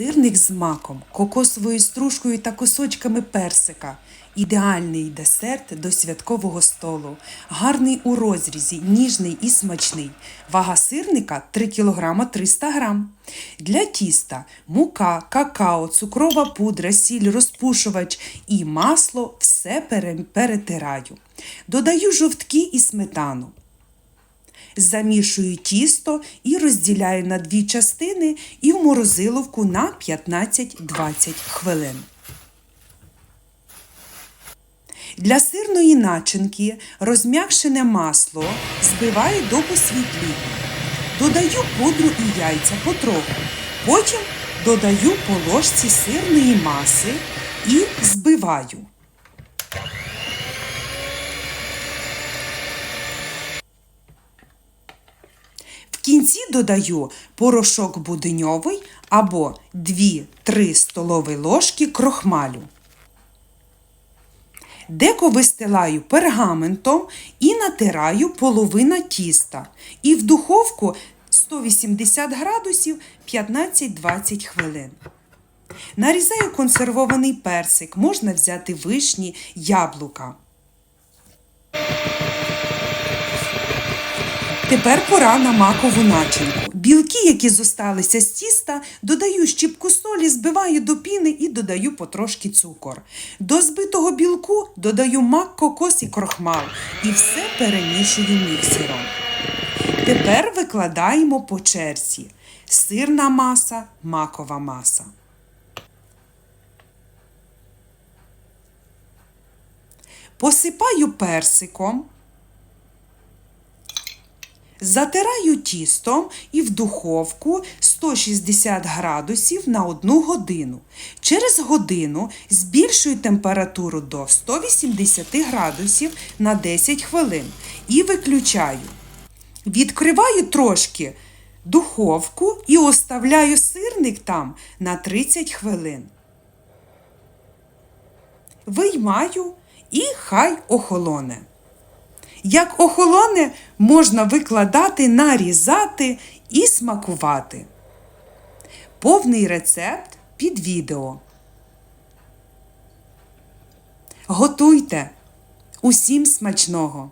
Сирник з маком, кокосовою стружкою та кусочками персика. Ідеальний десерт до святкового столу. Гарний у розрізі, ніжний і смачний. Вага сирника 3 кг 300 г. Для тіста мука, какао, цукрова пудра, сіль, розпушувач і масло все перетираю. Додаю жовтки і сметану. Замішую тісто і розділяю на дві частини і в морозиловку на 15-20 хвилин. Для сирної начинки розм'якшене масло збиваю до посвітління. Додаю пудру і яйця потроху. Потім додаю по ложці сирної маси і збиваю. В кінці додаю порошок буденьовий або 2-3 столові ложки крохмалю. Деко вистилаю пергаментом і натираю половина тіста. І в духовку 180 градусів 15-20 хвилин. Нарізаю консервований персик, можна взяти вишні, яблука. Тепер пора на макову начинку. Білки, які зосталися з тіста, додаю щіпку солі, збиваю до піни і додаю потрошки цукор. До збитого білку додаю мак, кокос і крохмал і все перемішую міксером. Тепер викладаємо по черзі. Сирна маса, макова маса. Посипаю персиком. Затираю тістом і в духовку 160 градусів на 1 годину. Через годину збільшую температуру до 180 градусів на 10 хвилин і виключаю. Відкриваю трошки духовку і оставляю сирник там на 30 хвилин. Виймаю і хай охолоне. Як охолоне, можна викладати, нарізати і смакувати. Повний рецепт під відео. Готуйте! Усім смачного!